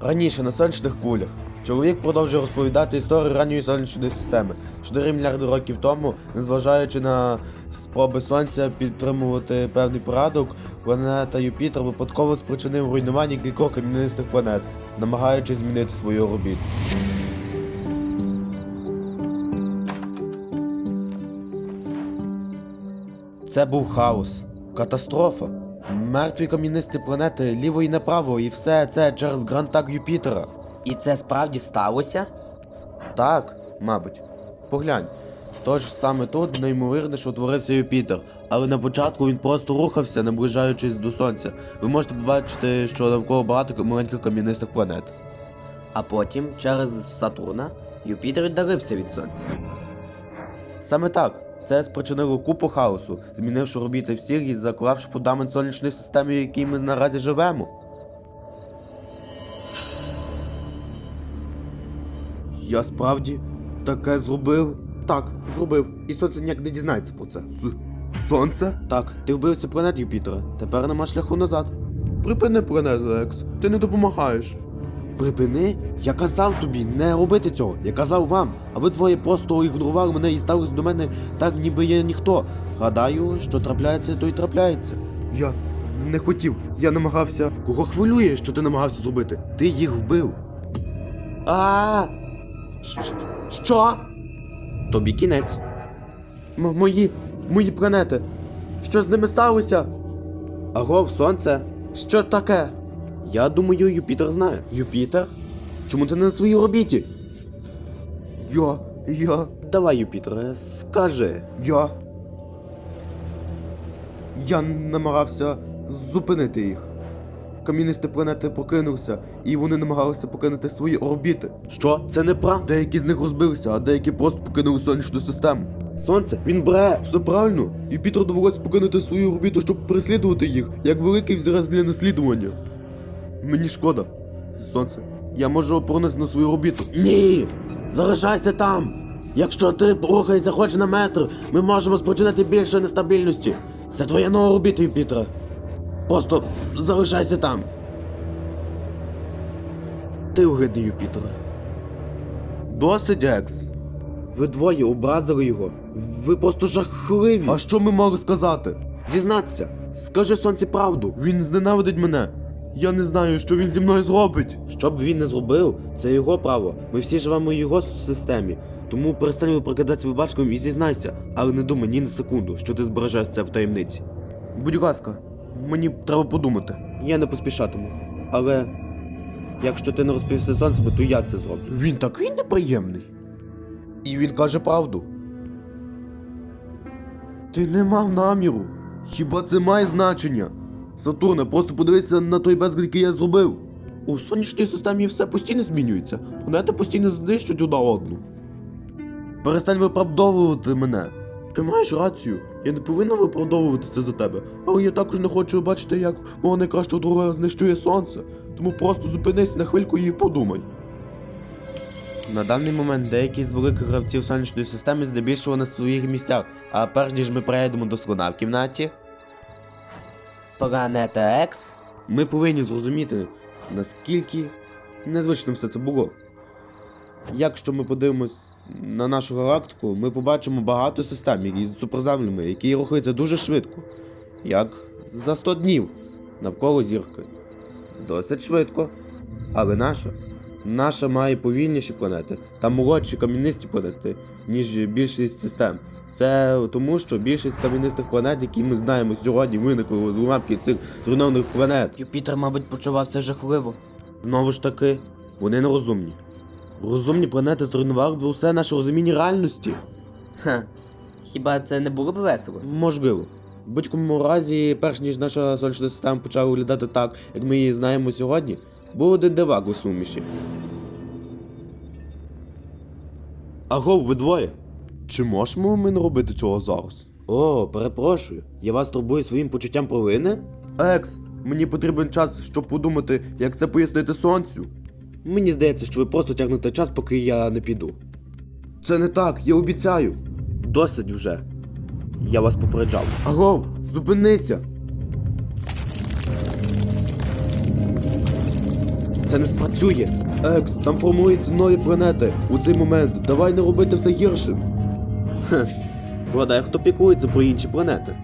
Раніше на сонячних кулях. Чоловік продовжує розповідати історію ранньої сонячної системи. 4 мільярди років тому, незважаючи на спроби сонця підтримувати певний порядок, планета Юпітер випадково спричинив руйнування кількох кам'янистих планет, намагаючись змінити свою орбіту. Це був хаос, катастрофа. Мертві кам'янисті планети ліво і направо, і все це через грантак Юпітера. І це справді сталося? Так, мабуть. Поглянь. Тож саме тут неймовірніше утворився Юпітер, але на початку він просто рухався, наближаючись до сонця. Ви можете побачити, що навколо багато маленьких кам'янистих планет. А потім, через Сатурна, Юпітер віддалився від Сонця. Саме так. Це спричинило купу хаосу, змінивши орбіти всіх і заклавши фундамент сонячної системи, в якій ми наразі живемо. Я справді таке зробив? Так, зробив. І сонце ніяк не дізнається про це. Сонце? Так, ти вбив цю планету Юпітера. Тепер нема шляху назад. Припини планету, Екс. Ти не допомагаєш. Припини? Я казав тобі не робити цього. Я казав вам. А ви двоє просто ігнорували мене і ставились до мене так, ніби я ніхто. Гадаю, що трапляється, то й трапляється. Я не хотів, я намагався. Кого хвилює, що ти намагався зробити? Ти їх вбив. А. Що? Тобі кінець. М- мої. мої планети. Що з ними сталося? Агов, сонце. Що таке? Я думаю, Юпітер знає. Юпітер? Чому ти не на своїй орбіті? Я. Я. Давай, Юпітере, скажи. Я. Я намагався зупинити їх. Кам'янисті планети покинувся, і вони намагалися покинути свої орбіти. Що? Це неправда. Деякі з них розбилися, а деякі просто покинули сонячну систему. Сонце, він бре, все правильно. Юпітер довелося покинути свою орбіту, щоб переслідувати їх, як великий взірець для наслідування. Мені шкода. Сонце, я можу опорнитися на свою орбіту. Ні! Залишайся там! Якщо ти рухаєшся хоч на метр, ми можемо спричинити більше нестабільності. Це твоя нова орбіта, Юпітера. Просто залишайся там. Ти угидний, Юпітере. Досить, Екс. Ви двоє образили його. Ви просто жахливі. А що ми могли сказати? Зізнатися. Скажи сонці правду. Він зненавидить мене. Я не знаю, що він зі мною зробить. Що б він не зробив, це його право. Ми всі живемо в його системі. Тому перестань прокидатися вибачком і зізнайся, але не думай ні на секунду, що ти збережеш це в таємниці. Будь ласка, мені треба подумати. Я не поспішатиму. Але якщо ти не розповісти сонце, то я це зроблю. Він такий неприємний. І він каже правду. Ти не мав наміру. Хіба це має значення? Сатурне, просто подивися на той безлад, який я зробив. У сонячній системі все постійно змінюється. Планети постійно знищують одна одну. Перестань виправдовувати мене. Ти маєш рацію. Я не повинна виправдовуватися за тебе. Але я також не хочу бачити, як мого найкращого друга знищує сонце. Тому просто зупинись на хвильку і подумай. На даний момент деякі з великих гравців сонячної системи здебільшого на своїх місцях, а перш ніж ми перейдемо до слона в кімнаті, Планета Екс? ми повинні зрозуміти, наскільки незвично все це було. Якщо ми подивимось на нашу галактику, ми побачимо багато систем із суперземлями, які рухаються дуже швидко, як за 100 днів навколо зірки. Досить швидко. Але наша. Наша має повільніші планети та молодші кам'янисті планети, ніж більшість систем. Це тому, що більшість кам'янистих планет, які ми знаємо сьогодні, виникли з уламки цих зруйнованих планет. Юпітер, мабуть, почувався жахливо. Знову ж таки, вони нерозумні. Розумні планети зруйнували б усе наше розуміння реальності. Ха. Хіба це не було б весело? Можливо. В будь-якому разі, перш ніж наша сонячна система почала виглядати так, як ми її знаємо сьогодні, був один дивак у суміші. Агов, ви двоє. Чи можемо ми не робити цього зараз? О, перепрошую. Я вас турбую своїм почуттям провини? Екс, мені потрібен час, щоб подумати, як це пояснити сонцю. Мені здається, що ви просто тягнете час, поки я не піду. Це не так, я обіцяю. Досить вже. Я вас попереджав. Агов, зупинися. це не спрацює. Екс, там формуються нові планети. У цей момент давай не робити все гіршим. Хе. Вгадай, хто піклується про інші планети.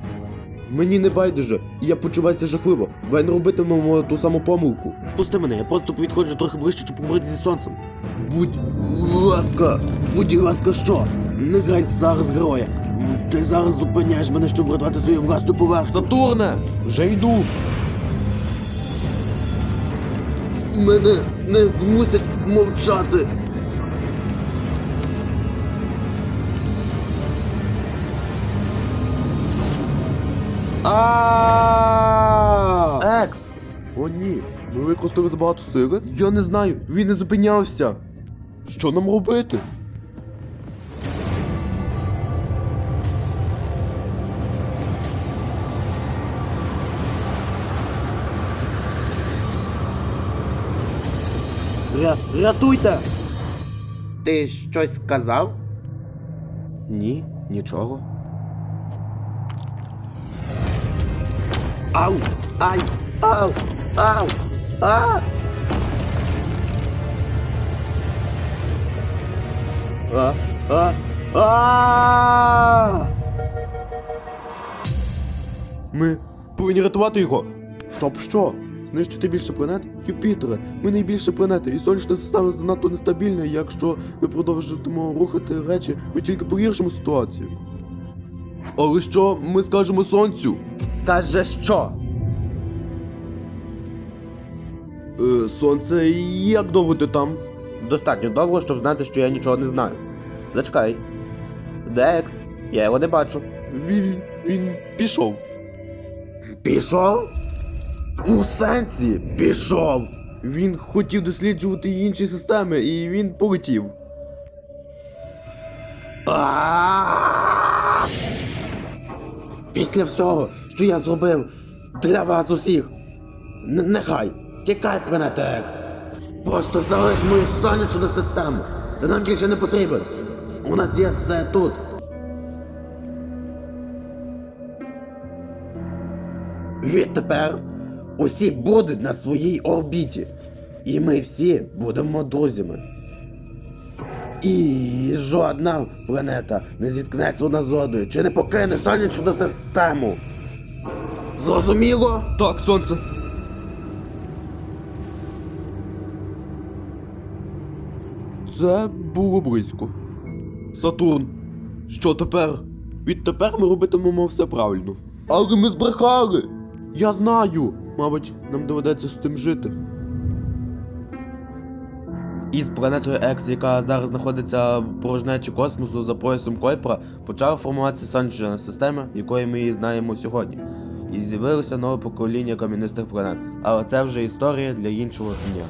Мені не байдуже, і я почуваюся жахливо. Не робитимемо ту саму помилку. Пусти мене, я просто підходжу трохи ближче, щоб поговорити зі сонцем. Будь ласка, будь ласка, що? Не грай зараз героя. Ти зараз зупиняєш мене, щоб врятувати свою власну поверх. Сатурне! Вже йду. Мене не змусять мовчати. А Екс! О ні, ми використали забагато сили. Я не знаю, він не зупинявся. Що нам робити? Ря... Рятуйте! Ти щось сказав? Ні, нічого. Ау! Ай! Ау! Ау! А! А! А! А! Ми повинні рятувати його. Щоб що? Знищити більше планет? Юпітере, ми найбільша планета, і сонячна система занадто нестабільна, якщо ми продовжуватимемо рухати речі, ми тільки погіршимо ситуацію. Але що ми скажемо сонцю? Скаже що? Е, сонце, як довго ти там? Достатньо довго, щоб знати, що я нічого не знаю. Зачекай. Де Екс? Я його не бачу. Він, він пішов. Пішов? У сенсі пішов. Він хотів досліджувати інші системи, і він полетів. А! Після всього, що я зробив для вас усіх. н- Нехай, тікай, планета Екс. Просто залиш мою сонячну систему. Ти нам більше не потрібен. У нас є все тут. Відтепер усі будуть на своїй орбіті. І ми всі будемо друзями. І жодна планета не зіткнеться одна з одною, чи не покине сонячну систему. Зрозуміло? Так, сонце. Це було близько. Сатурн, що тепер? Відтепер ми робитимемо все правильно. Але ми збрехали! Я знаю! Мабуть, нам доведеться з тим жити. Із планетою Екс, яка зараз знаходиться в порожнечі космосу за поясом Койпера, почала формуватися сонячна система, якої ми її знаємо сьогодні. І з'явилося нове покоління кам'янистих планет. Але це вже історія для іншого дня.